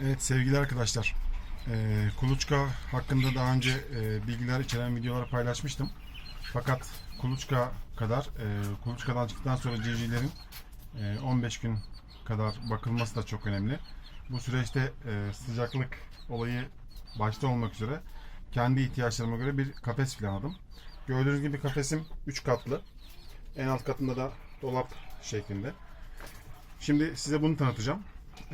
Evet sevgili arkadaşlar. Ee, Kuluçka hakkında daha önce e, bilgiler içeren videolar paylaşmıştım. Fakat Kuluçka kadar, e, Kuluçkadan çıktıktan sonra civcivlerin e, 15 gün kadar bakılması da çok önemli. Bu süreçte e, sıcaklık olayı başta olmak üzere kendi ihtiyaçlarıma göre bir kafes planladım. Gördüğünüz gibi kafesim 3 katlı. En alt katında da dolap şeklinde. Şimdi size bunu tanıtacağım.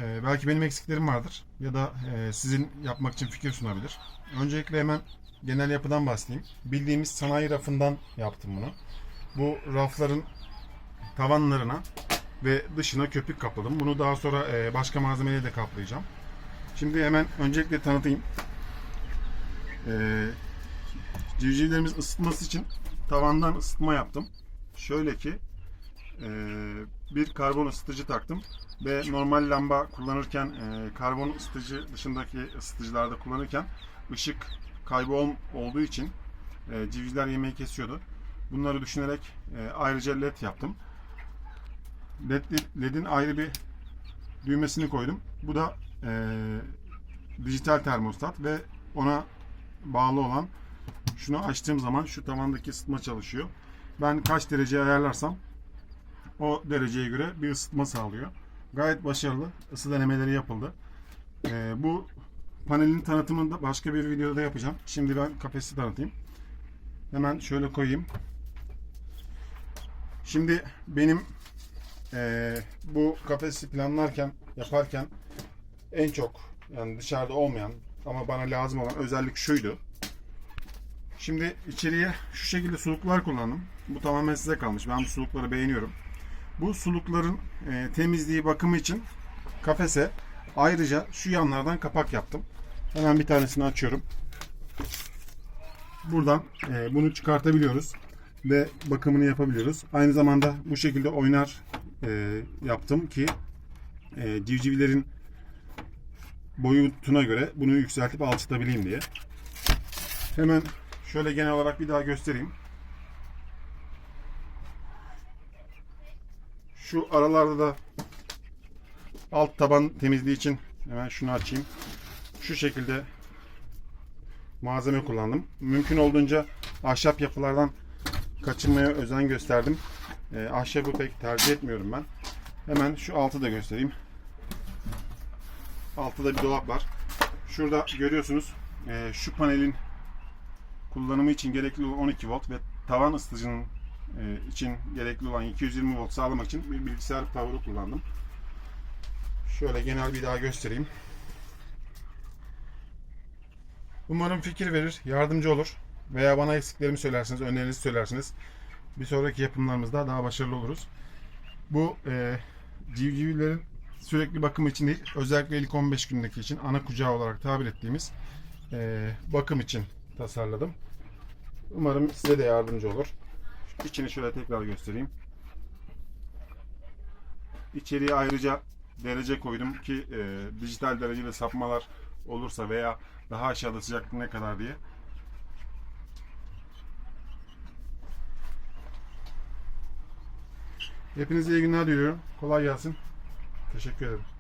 Ee, belki benim eksiklerim vardır ya da e, sizin yapmak için fikir sunabilir. Öncelikle hemen genel yapıdan bahsedeyim. Bildiğimiz sanayi rafından yaptım bunu. Bu rafların tavanlarına ve dışına köpük kapladım. Bunu daha sonra e, başka malzemeyle de kaplayacağım. Şimdi hemen öncelikle tanıtayım. Ee, civcivlerimiz ısıtması için tavandan ısıtma yaptım. Şöyle ki e, bir karbon ısıtıcı taktım ve normal lamba kullanırken e, karbon ısıtıcı dışındaki ısıtıcılarda kullanırken ışık kaybı ol- olduğu için e, civcivler yemeği kesiyordu. Bunları düşünerek e, ayrıca led yaptım. LED, LED'in ayrı bir düğmesini koydum. Bu da e, dijital termostat ve ona bağlı olan şunu açtığım zaman şu tavandaki ısıtma çalışıyor. Ben kaç derece ayarlarsam o dereceye göre bir ısıtma sağlıyor. Gayet başarılı. Isı denemeleri yapıldı. Ee, bu panelin tanıtımını da başka bir videoda yapacağım. Şimdi ben kafesi tanıtayım. Hemen şöyle koyayım. Şimdi benim eee, bu kafesi planlarken, yaparken en çok yani dışarıda olmayan ama bana lazım olan özellik şuydu. Şimdi içeriye şu şekilde suluklar kullandım. Bu tamamen size kalmış. Ben bu sulukları beğeniyorum. Bu sulukların e, temizliği bakımı için kafese ayrıca şu yanlardan kapak yaptım. Hemen bir tanesini açıyorum. Buradan e, bunu çıkartabiliyoruz ve bakımını yapabiliyoruz. Aynı zamanda bu şekilde oynar e, yaptım ki e, civcivlerin boyutuna göre bunu yükseltip alçaltabileyim diye. Hemen şöyle genel olarak bir daha göstereyim. Şu aralarda da alt taban temizliği için hemen şunu açayım. Şu şekilde malzeme kullandım. Mümkün olduğunca ahşap yapılardan kaçınmaya özen gösterdim. E, ahşabı pek tercih etmiyorum ben. Hemen şu altı da göstereyim. Altta da bir dolap var. Şurada görüyorsunuz e, şu panelin kullanımı için gerekli olan 12 volt ve tavan ısıtıcının için gerekli olan 220 volt sağlamak için bir bilgisayar power'ı kullandım. Şöyle genel bir daha göstereyim. Umarım fikir verir, yardımcı olur veya bana eksiklerimi söylersiniz, önerinizi söylersiniz. Bir sonraki yapımlarımızda daha başarılı oluruz. Bu e, civcivlerin sürekli bakım için değil, özellikle ilk 15 gündeki için ana kucağı olarak tabir ettiğimiz e, bakım için tasarladım. Umarım size de yardımcı olur. İçini şöyle tekrar göstereyim. İçeriye ayrıca derece koydum ki e, dijital dereceli sapmalar olursa veya daha aşağıda sıcaklık ne kadar diye. Hepinize iyi günler diliyorum. Kolay gelsin. Teşekkür ederim.